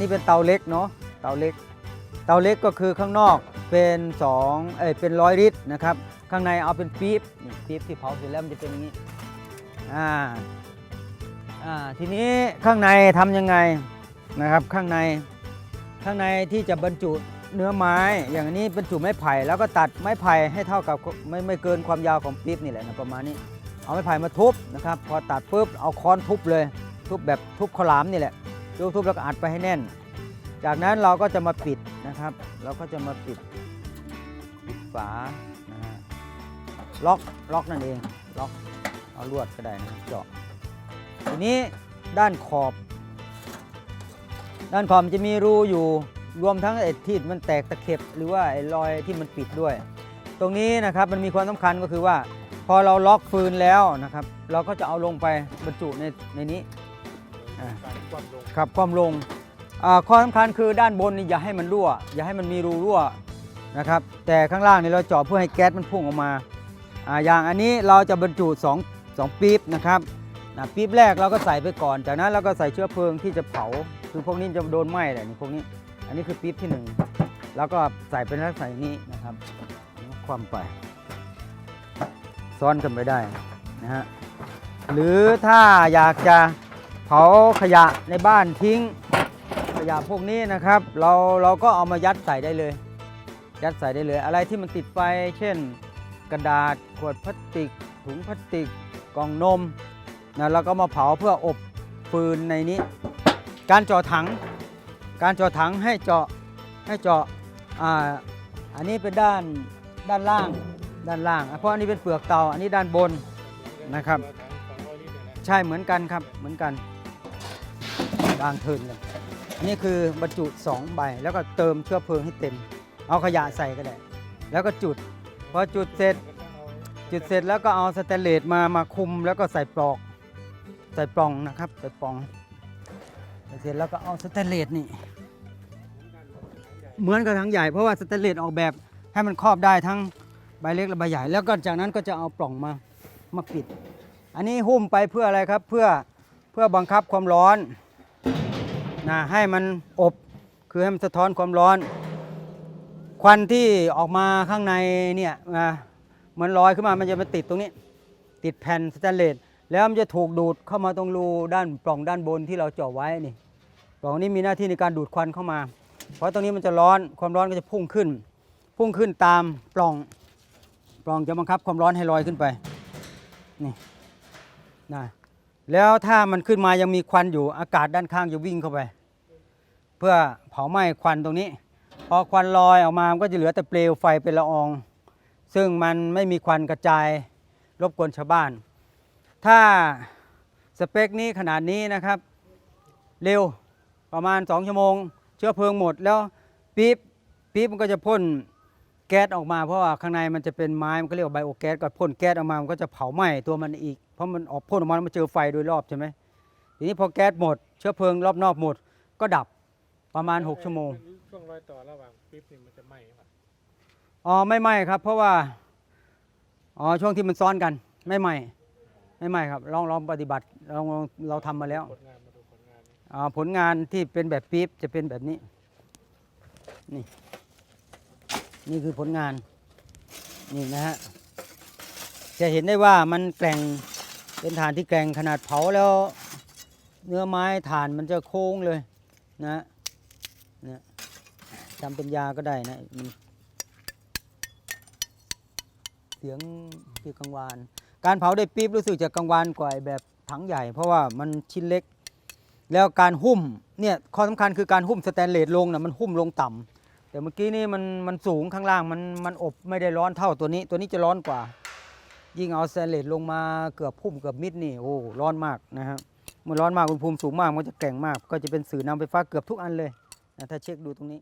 นี้เป็นเตาเล็กเนาะเตาเล็ก เตาเล็กก็คือข้างนอกเป็น2เอ้ยเป็นร้อยลิตรนะครับ ข้างในเอาเป็นปี๊บนี่ปี๊บที่เผาเสร็จแล้วมันจะเป็นอย่างนี้อ่าอ่าทีนี้ข้างในทำยังไงนะครับข้างในข้างในที่จะบรรจุเนื้อไม้ อย่างนนี้บรรจุไม้ไผ่แล้วก็ตัดไม้ไผ่ให้เท่ากับไม่ไม่เกินความยาวของปี๊บนี่แหละนะประมาณนี้ เอาไม้ไผ่มาทุบนะครับ พอตัดปุ๊บเอาค้อนทุบเลย ทุบแบบทุบข้าวหลามนี่แหละ ทุบทุบแล้วก็อัดไปให้แน่น จากนั้นเราก็จะมาปิดนะครับ เราก็จะมาปิดปิดฝานะฮะล็อกล็อกนั่นเองล็อกเอาลวดก็ได้นะเจาะทีนี้ด้านขอบ ด้านขอบมันจะมีรูอยู่รวมทั้งไอ้ที่มันแตกตะเข็บ หรือว่าไอ้รอยที่มันปิดด้วย ตรงนี้นะครับมันมีความสำคัญก็คือว่า พอเราล็อกฟืนแล้วนะครับ เราก็จะเอาลงไปบรรจุในในนี้ อ่า การความลงครับความลงอ่าข้อสำคัญคือด้านบนนี่อย่าให้มันรั่ว อย่าให้มันมีรูรั่วนะครับ แต่ข้างล่างนี่เราเจาะเพื่อให้แก๊สมันพุ่งออกมาอ่าอย่างอันนี้เราจะบรรจุ2 2ปี๊บนะครับนะปี๊บแรกเราก็ใส่ไปก่อน จากนั้นเราก็ใส่เชื้อเพลิงที่จะเผา คือพวกนี้จะโดนไหม้แหละนี่พวกนี้ อันนี้คือปี๊บที่หนึ่งแล้วก็ใส่เป็นลักษณะนี้นะครับความไป ซ้อนกันไปได้นะฮะหรือถ้าอยากจะ เผาขยะในบ้านทิ้งขยะพวกนี้นะครับ เราเราก็เอามายัดใส่ได้เลย ยัดใส่ได้เลย อะไรที่มันติดไฟเช่น กระดาษขวดพลาสติก ถุงพลาสติกกล่องนมนะเราก็มาเผาเพื่ออบฟืนในนี้ การเจาะถัง การเจาะถังให้เจาะให้เจาะอ่าอันนี้เป็นด้านด้านล่างด้านล่าง เพราะอันนี้เป็นเปลือกเตาอันนี้ด้านบนนะครับ ใช่เหมือนกันครับเหมือนกัน บางเทินเลยนี่คือบรรจุ2ใบแล้วก็เติมเชื้อเพลิงให้เต็ม เอาขยะใส่ก็ได้ แล้วก็จุด พอจุดเสร็จ จุดเสร็จแล้วก็เอาสแตนเลสมามาคุมแล้วก็ใส่ปลอก ใส่ปล่องนะครับ ใส่ปล่อง เสร็จแล้วก็เอาสแตนเลสนี่ เหมือนกับทั้งใหญ่เพราะว่าสแตนเลสออกแบบให้มันครอบได้ทั้งใบเล็กและใบใหญ่ แล้วก็จากนั้นก็จะเอาปล่องมามาปิด อันนี้หุ้มไปเพื่ออะไรครับ เพื่อเพื่อบังคับความร้อน นะให้มันอบคือให้มันสะท้อนความร้อน ควันที่ออกมาข้างในเนี่ยนะเหมือนลอยขึ้นมามันจะมาติดตรงนี้ ติดแผ่นสแตนเลสแล้วมันจะถูกดูดเข้ามาตรงรูด้านปล่องด้านบนที่เราเจาะไว้นี่ปล่องนี้มีหน้าที่ในการดูดควันเข้ามา เพราะตรงนี้มันจะร้อนความร้อนก็จะพุ่งขึ้น พุ่งขึ้นตามปล่องปล่องจะบังคับความร้อนให้ลอยขึ้นไปนี่นะแล้วถ้ามันขึ้นมายังมีควันอยู่อากาศด้านข้างจะวิ่งเข้าไป เพื่อเผาไหม้ควันตรงนี้ พอควันลอยออกมามันก็จะเหลือแต่เปลวไฟเป็นละออง ซึ่งมันไม่มีควันกระจายรบกวนชาวบ้าน ถ้าสเปคนี้ขนาดนี้นะครับ เร็วประมาณ 2 ชั่วโมง เชื้อเพลิงหมดแล้วปี๊บปี๊บมันก็จะพ่นแก๊สออกมาเพราะว่าข้างในมันจะเป็นไม้มันก็เรียกว่าไบโอแก๊สก็พ่นแก๊สออกมามันก็จะเผาไหม้ตัวมันอีก เพราะมันออกพ่นออกมาแล้วมันเจอไฟโดยรอบใช่ไหมทีนี้พอแก๊สหมด เชื้อเพลิงรอบนอกหมดก็ดับ ประมาณ6ชั่วโมง ช่วงรอยต่อระหว่างปิ๊บนี่มันจะไหม้ป่ะอ๋อไม่ไหม้ครับ เพราะว่าอ๋อช่วงที่มันซ้อนกันไม่ไหม้ไม่ไหม้ครับลองลองปฏิบัติลองลองเราทำมาแล้วผลงานมาดูผลงานอ่าผลงานที่เป็นแบบปี๊บจะเป็นแบบนี้ นี่ นี่คือผลงานนี่นะฮะจะเห็นได้ว่ามันแกร่งเป็นฐานที่แกร่งขนาดเผาแล้ว เนื้อไม้ฐานมันจะโค้งเลยนะเนี่ยทำเป็นยาก็ได้นะมันเสียงที่กังวาน การเผาด้วยปี๊บรู้สึกจะกังวานกว่าไอแบบถังใหญ่ เพราะว่ามันชิ้นเล็ก แล้วการหุ้มเนี่ยข้อสำคัญคือการหุ้มสแตนเลสลงนะมันหุ้มลงต่ำแต่เมื่อกี้นี่มันมันสูงข้างล่างมันมันอบไม่ได้ร้อนเท่าตัวนี้ ตัวนี้จะร้อนกว่า ยิ่งเอาสแตนเลสลงมาเกือบหุ้มเกือบมิดนี่โอ้ร้อนมากนะครับเมื่อร้อนมากอุณหภูมิสูงมากมันจะแกร่งมาก ก็จะเป็นสื่อนำไฟฟ้าเกือบทุกอันเลย ถ้าเช็คดูตรงนี้